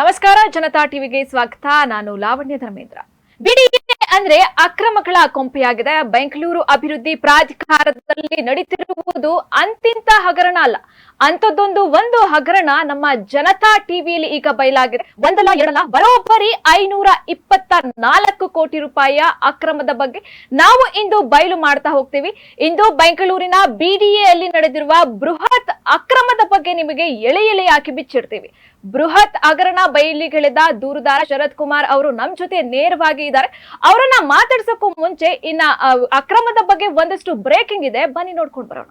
ನಮಸ್ಕಾರ, ಜನತಾ ಟಿವಿಗೆ ಸ್ವಾಗತ. ನಾನು ಲಾವಣ್ಯ ಧರ್ಮೇಂದ್ರ. ಬಿಡಿಎ ಅಂದ್ರೆ ಅಕ್ರಮಗಳ ಕೊಂಪೆಯಾಗಿದೆ. ಬೆಂಗಳೂರು ಅಭಿವೃದ್ಧಿ ಪ್ರಾಧಿಕಾರದಲ್ಲಿ ನಡೀತಿರುವುದು ಅಂತಿಂತ ಹಗರಣ ಅಲ್ಲ. ಅಂಥದ್ದೊಂದು ಒಂದು ಹಗರಣ ನಮ್ಮ ಜನತಾ ಟಿವಿಯಲ್ಲಿ ಈಗ ಬಯಲಾಗಿದೆ. ಒಂದಲ್ಲ, ಎರಡಲ್ಲ, ಬರೋಬ್ಬರಿ ಐನೂರ ಇಪ್ಪತ್ತ ನಾಲ್ಕು ಕೋಟಿ ರೂಪಾಯಿಯ ಅಕ್ರಮದ ಬಗ್ಗೆ ನಾವು ಇಂದು ಬಯಲು ಮಾಡ್ತಾ ಹೋಗ್ತೀವಿ. ಇಂದು ಬೆಂಗಳೂರಿನ ಬಿಡಿಎ ಅಲ್ಲಿ ನಡೆದಿರುವ ಬೃಹತ್ ಅಕ್ರಮದ ಬಗ್ಗೆ ನಿಮಗೆ ಎಳೆ ಎಳೆ ಹಾಕಿ ಬಿಚ್ಚಿಡ್ತೀವಿ. ಬೃಹತ್ ಹಗರಣ ಬಯಲಿಗೆಳೆದ ದೂರುದಾರ ಶರತ್ ಕುಮಾರ್ ಅವರು ನಮ್ ಜೊತೆ ನೇರವಾಗಿ ಇದ್ದಾರೆ. ಅವರನ್ನ ಮಾತಾಡ್ಸಕ್ಕೂ ಮುಂಚೆ ಇನ್ನ ಅಕ್ರಮದ ಬಗ್ಗೆ ಒಂದಷ್ಟು ಬ್ರೇಕಿಂಗ್ ಇದೆ. ಬನ್ನಿ ನೋಡ್ಕೊಂಡು ಬರೋಣ.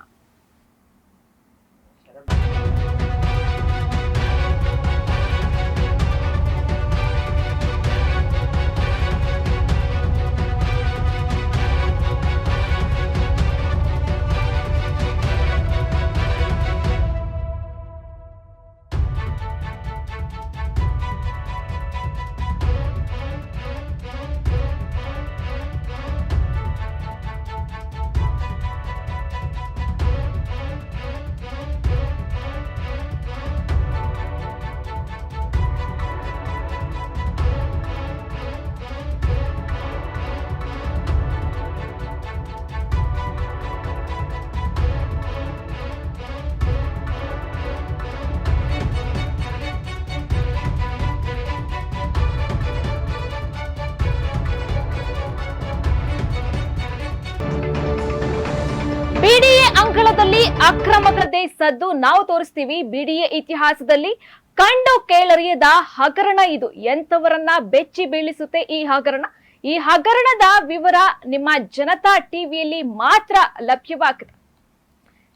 ಅಂಗಳದಲ್ಲಿ ಅಕ್ರಮಗಳದ್ದೇ ಸದ್ದು ನಾವು ತೋರಿಸ್ತೀವಿ. ಬಿಡಿಎ ಇತಿಹಾಸದಲ್ಲಿ ಕಂಡು ಕೇಳರಿಯದ ಹಗರಣ ಇದು. ಎಂತವರನ್ನ ಬೆಚ್ಚಿ ಬೀಳಿಸುತ್ತೆ ಈ ಹಗರಣ? ಈ ಹಗರಣದ ವಿವರ ನಿಮ್ಮ ಜನತಾ ಟಿವಿಯಲ್ಲಿ ಮಾತ್ರ ಲಭ್ಯವಾಗಿದೆ.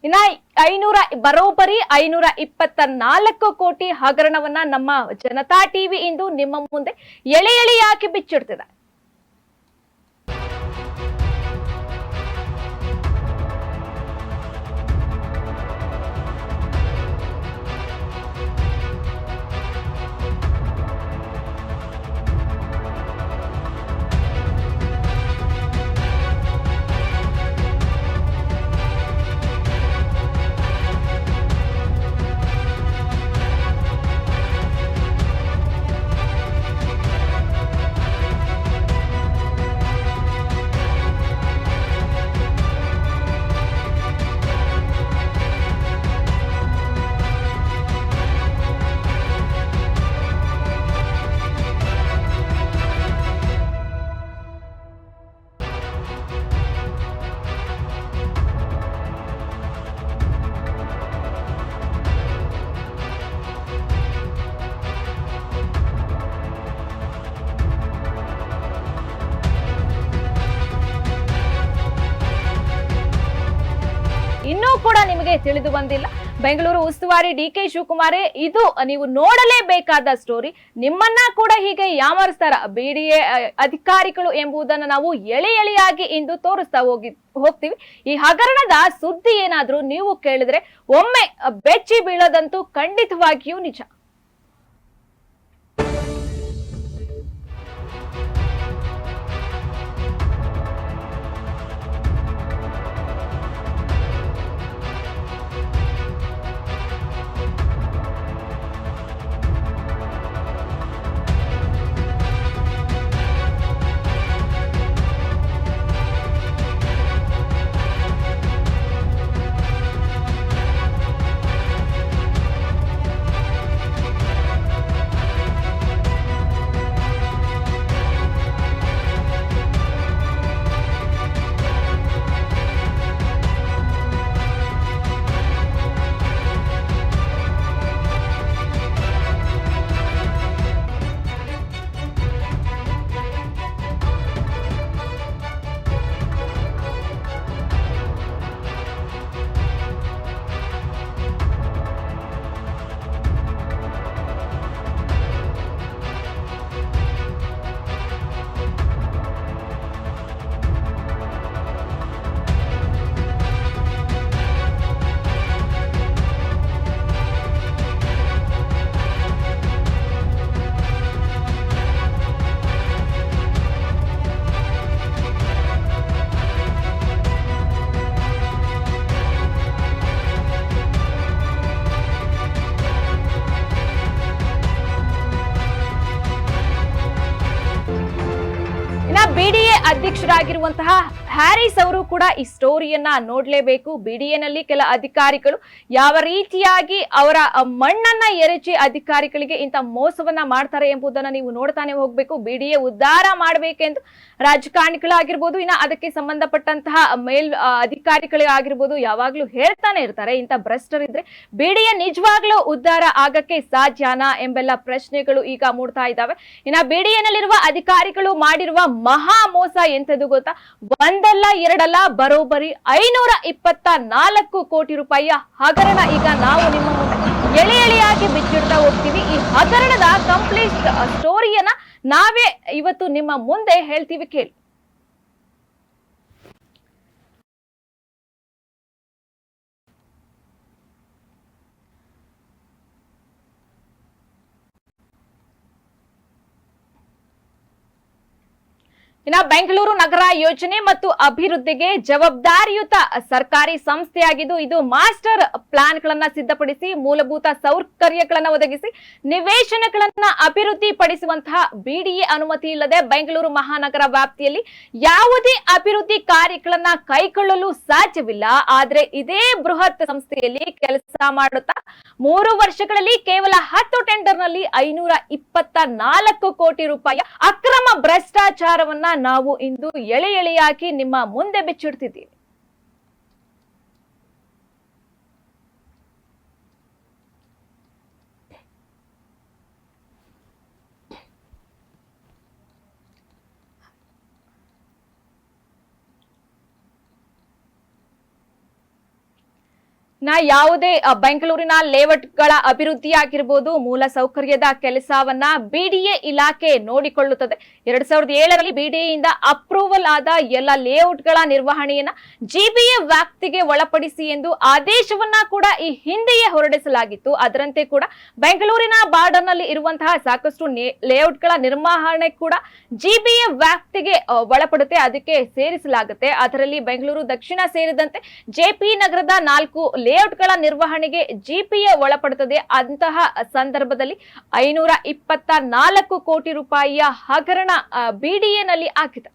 ಇನ್ನ ಐನೂರ ಬರೋಬ್ಬರಿ ಐನೂರ ಇಪ್ಪತ್ತ ನಾಲ್ಕು ಕೋಟಿ ಹಗರಣವನ್ನ ನಮ್ಮ ಜನತಾ ಟಿವಿ ಇಂದು ನಿಮ್ಮ ಮುಂದೆ ಎಳೆ ಎಳೆಯಾಕಿ ಬಿಚ್ಚಿಡ್ತಿದೆ. ತಿಳಿದು ಬಂದಿಲ್ಲ. ಬೆಂಗಳೂರು ಉಸ್ತುವಾರಿ ಡಿ ಕೆ ಶಿವಕುಮಾರ್, ಇದು ನೀವು ನೋಡಲೇಬೇಕಾದ ಸ್ಟೋರಿ ನಿಮ್ಮನ್ನ ಕೂಡ ಹೀಗೆ ಯಾಮರಿಸ್ತಾರ? ಬಿಡಿಎ ಅಧಿಕಾರಿಗಳು ಎಂಬುದನ್ನು ನಾವು ಎಳೆ ಎಳೆಯಾಗಿ ಇಂದು ತೋರಿಸ್ತಾ ಹೋಗಿ, ಹೋಗ್ತೀವಿ. ಈ ಹಗರಣದ ಸುದ್ದಿ ಏನಾದ್ರೂ ನೀವು ಕೇಳಿದ್ರೆ ಒಮ್ಮೆ ಬೆಚ್ಚಿ ಬೀಳೋದಂತೂ ಖಂಡಿತವಾಗಿಯೂ ನಿಜ. ಅಧ್ಯಕ್ಷರಾಗಿರುವಂತಹ ಹ್ಯಾರಿಸ್ ಅವರು ಕೂಡ ಈ ಸ್ಟೋರಿಯನ್ನ ನೋಡ್ಲೇಬೇಕು. ಬಿಡಿಎನಲ್ಲಿ ಕೆಲ ಅಧಿಕಾರಿಗಳು ಯಾವ ರೀತಿಯಾಗಿ ಅವರ ಮಣ್ಣನ್ನ ಎರಚಿ ಅಧಿಕಾರಿಗಳಿಗೆ ಇಂಥ ಮೋಸವನ್ನ ಮಾಡ್ತಾರೆ ಎಂಬುದನ್ನ ನೀವು ನೋಡ್ತಾನೆ ಹೋಗ್ಬೇಕು. ಬಿಡಿಎ ಉದ್ಧಾರ ಮಾಡಬೇಕೆಂದು ರಾಜಕಾರಣಿಗಳಾಗಿರ್ಬೋದು, ಇನ್ನ ಅದಕ್ಕೆ ಸಂಬಂಧಪಟ್ಟಂತಹ ಮೇಲ್ ಅಧಿಕಾರಿಗಳಾಗಿರ್ಬೋದು ಯಾವಾಗ್ಲೂ ಹೇಳ್ತಾನೆ ಇರ್ತಾರೆ. ಇಂಥ ಭ್ರಷ್ಟರಿದ್ರೆ ಬಿಡಿಎ ನಿಜವಾಗ್ಲೂ ಉದ್ಧಾರ ಆಗಕ್ಕೆ ಸಾಧ್ಯನಾ ಎಂಬೆಲ್ಲ ಪ್ರಶ್ನೆಗಳು ಈಗ ಮೂಡ್ತಾ ಇದ್ದಾವೆ. ಇನ್ನ ಬಿಡಿಎನಲ್ಲಿರುವ ಅಧಿಕಾರಿಗಳು ಮಾಡಿರುವ ಮಹಾ ಮೋಸ ಎಂತದು ಗೊತ್ತಾ? ಒಂದಲ್ಲ ಎರಡಲ್ಲ, ಬರೋಬ್ಬರಿ ಐನೂರ ಇಪ್ಪತ್ತ ನಾಲ್ಕು ಕೋಟಿ ರೂಪಾಯಿಯ ಹಗರಣ ಈಗ ನಾವು ನಿಮ್ಮ ಎಳೆ ಎಳೆಯಾಗಿ ಬಿಚ್ಚಿಡ್ತಾ ಹೋಗ್ತೀವಿ. ಈ ಹಗರಣದ ಕಂಪ್ಲೀಟ್ ಸ್ಟೋರಿಯನ್ನ ನಾವೇ ಇವತ್ತು ನಿಮ್ಮ ಮುಂದೆ ಹೇಳ್ತೀವಿ. ಕೇಳಿ. ಇನ್ನ ಬೆಂಗಳೂರು ನಗರ ಯೋಜನೆ ಮತ್ತು ಅಭಿವೃದ್ಧಿಗೆ ಜವಾಬ್ದಾರಿಯುತ ಸರ್ಕಾರಿ ಸಂಸ್ಥೆಯಾಗಿದ್ದು ಇದು ಮಾಸ್ಟರ್ ಪ್ಲಾನ್ ಗಳನ್ನ ಸಿದ್ಧಪಡಿಸಿ, ಮೂಲಭೂತ ಸೌಕರ್ಯಗಳನ್ನ ಒದಗಿಸಿ, ನಿವೇಶನಗಳನ್ನ ಅಭಿವೃದ್ಧಿ ಪಡಿಸುವಂತಹ ಬಿಡಿಎ ಅನುಮತಿ ಇಲ್ಲದೆ ಬೆಂಗಳೂರು ಮಹಾನಗರ ವ್ಯಾಪ್ತಿಯಲ್ಲಿ ಯಾವುದೇ ಅಭಿವೃದ್ಧಿ ಕಾರ್ಯಗಳನ್ನ ಕೈಗೊಳ್ಳಲು ಸಾಧ್ಯವಿಲ್ಲ. ಆದರೆ ಇದೇ ಬೃಹತ್ ಸಂಸ್ಥೆಯಲ್ಲಿ ಕೆಲಸ ಮಾಡುತ್ತಾ ಮೂರು ವರ್ಷಗಳಲ್ಲಿ ಕೇವಲ ಹತ್ತು ಟೆಂಡರ್ನಲ್ಲಿ ಐನೂರ ಇಪ್ಪತ್ತ ನಾಲ್ಕು ಕೋಟಿ ರೂಪಾಯಿ ಅಕ್ರಮ ಭ್ರಷ್ಟಾಚಾರವನ್ನ ನಾವು ಇಂದು ಎಳೆ ಎಳೆಯಾಗಿ ನಿಮ್ಮ ಮುಂದೆ ಬಿಚ್ಚಿಡ್ತಿದ್ದೀವಿ. ನಾ ಯಾವುದೇ ಬೆಂಗಳೂರಿನ ಲೇಔಟ್ಗಳ ಅಭಿವೃದ್ಧಿ ಆಗಿರ್ಬೋದು, ಮೂಲ ಸೌಕರ್ಯದ ಕೆಲಸವನ್ನ ಬಿಡಿಎ ಇಲಾಖೆ ನೋಡಿಕೊಳ್ಳುತ್ತದೆ. ಎರಡ್ ಸಾವಿರದ ಏಳರಲ್ಲಿ ಬಿಡಿಎಯಿಂದ ಅಪ್ರೂವಲ್ ಆದ ಎಲ್ಲ ಲೇಔಟ್ಗಳ ನಿರ್ವಹಣೆಯನ್ನ ಜಿಬಿಎ ವ್ಯಾಪ್ತಿಗೆ ಒಳಪಡಿಸಿ ಎಂದು ಆದೇಶವನ್ನ ಕೂಡ ಈ ಹಿಂದೆಯೇ ಹೊರಡಿಸಲಾಗಿತ್ತು. ಅದರಂತೆ ಕೂಡ ಬೆಂಗಳೂರಿನ ಬಾರ್ಡರ್ನಲ್ಲಿ ಇರುವಂತಹ ಸಾಕಷ್ಟು ಲೇಔಟ್ಗಳ ನಿರ್ವಹಣೆ ಕೂಡ ಜಿಬಿಎ ವ್ಯಾಪ್ತಿಗೆ ಒಳಪಡುತ್ತೆ, ಅದಕ್ಕೆ ಸೇರಿಸಲಾಗುತ್ತೆ. ಅದರಲ್ಲಿ ಬೆಂಗಳೂರು ದಕ್ಷಿಣ ಸೇರಿದಂತೆ ಜೆಪಿ ನಗರದ ನಾಲ್ಕು ಲೇಔಟ್ಗಳ ನಿರ್ವಹಣೆಗೆ ಜಿಪಿಎ ಒಳಪಡುತ್ತದೆ. ಅಂತಹ ಸಂದರ್ಭದಲ್ಲಿ ಐನೂರ ಇಪ್ಪತ್ತ ನಾಲ್ಕು ಕೋಟಿ ರೂಪಾಯಿಯ ಹಗರಣ ಬಿಡಿಎನಲ್ಲಿ ಆಗಿದೆ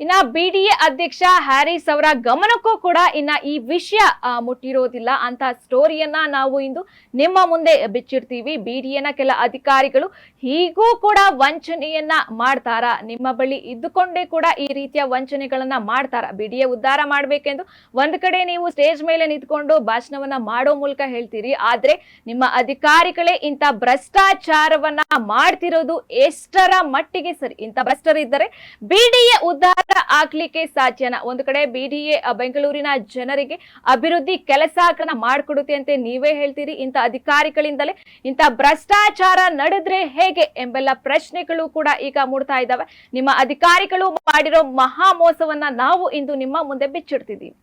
ಇನ್ನ ಬಿಡಿಎ ಅಧ್ಯಕ್ಷ ಹ್ಯಾರಿಸ್ ಅವರ ಗಮನಕ್ಕೂ ಕೂಡ ಇನ್ನ ಈ ವಿಷಯ ಮುಟ್ಟಿರೋದಿಲ್ಲ. ಅಂತ ಸ್ಟೋರಿಯನ್ನ ನಾವು ಇಂದು ನಿಮ್ಮ ಮುಂದೆ ಬಿಚ್ಚಿರ್ತೀವಿ ಬಿಡಿಎನ ಕೆಲ ಅಧಿಕಾರಿಗಳು ಹೀಗೂ ಕೂಡ ವಂಚನೆಯನ್ನ ಮಾಡ್ತಾರ. ನಿಮ್ಮ ಬಳಿ ಇದ್ದುಕೊಂಡೇ ಕೂಡ ಈ ರೀತಿಯ ವಂಚನೆಗಳನ್ನ ಮಾಡ್ತಾರ. ಬಿಡಿಎ ಉದ್ಧಾರ ಮಾಡ್ಬೇಕೆಂದು ಒಂದ್ ಕಡೆ ನೀವು ಸ್ಟೇಜ್ ಮೇಲೆ ನಿಂತ್ಕೊಂಡು ಭಾಷಣವನ್ನ ಮಾಡೋ ಮೂಲಕ ಹೇಳ್ತೀರಿ. ಆದ್ರೆ ನಿಮ್ಮ ಅಧಿಕಾರಿಗಳೇ ಇಂಥ ಭ್ರಷ್ಟಾಚಾರವನ್ನ ಮಾಡ್ತಿರೋದು ಎಷ್ಟರ ಮಟ್ಟಿಗೆ ಸರಿ? ಇಂಥ ಭ್ರಷ್ಟರಿದ್ದರೆ ಬಿಡಿಎ ಉದ್ಧಾರ ಆಗ್ಲಿಕ್ಕೆ ಸಾಧ್ಯನಾ? ಒಂದು ಕಡೆ ಬಿಡಿಎ ಬೆಂಗಳೂರಿನ ಜನರಿಗೆ ಅಭಿವೃದ್ಧಿ ಕೆಲಸ ಮಾಡಿಕೊಡುತ್ತೆ ಅಂತ ನೀವೇ ಹೇಳ್ತೀರಿ? ಇಂಥ ಅಧಿಕಾರಿಗಳಿಂದಲೇ ಇಂಥ ಭ್ರಷ್ಟಾಚಾರ ನಡೆದ್ರೆ ಹೇಗೆ ಎಂಬೆಲ್ಲ ಪ್ರಶ್ನೆಗಳು ಕೂಡ ಈಗ ಮೂಡ್ತಾ ಇದ್ದಾವೆ. ನಿಮ್ಮ ಅಧಿಕಾರಿಗಳು ಮಾಡಿರೋ ಮಹಾ ಮೋಸವನ್ನ ನಾವು ಇಂದು ನಿಮ್ಮ ಮುಂದೆ ಬಿಚ್ಚಿಡ್ತಿದ್ದೀವಿ.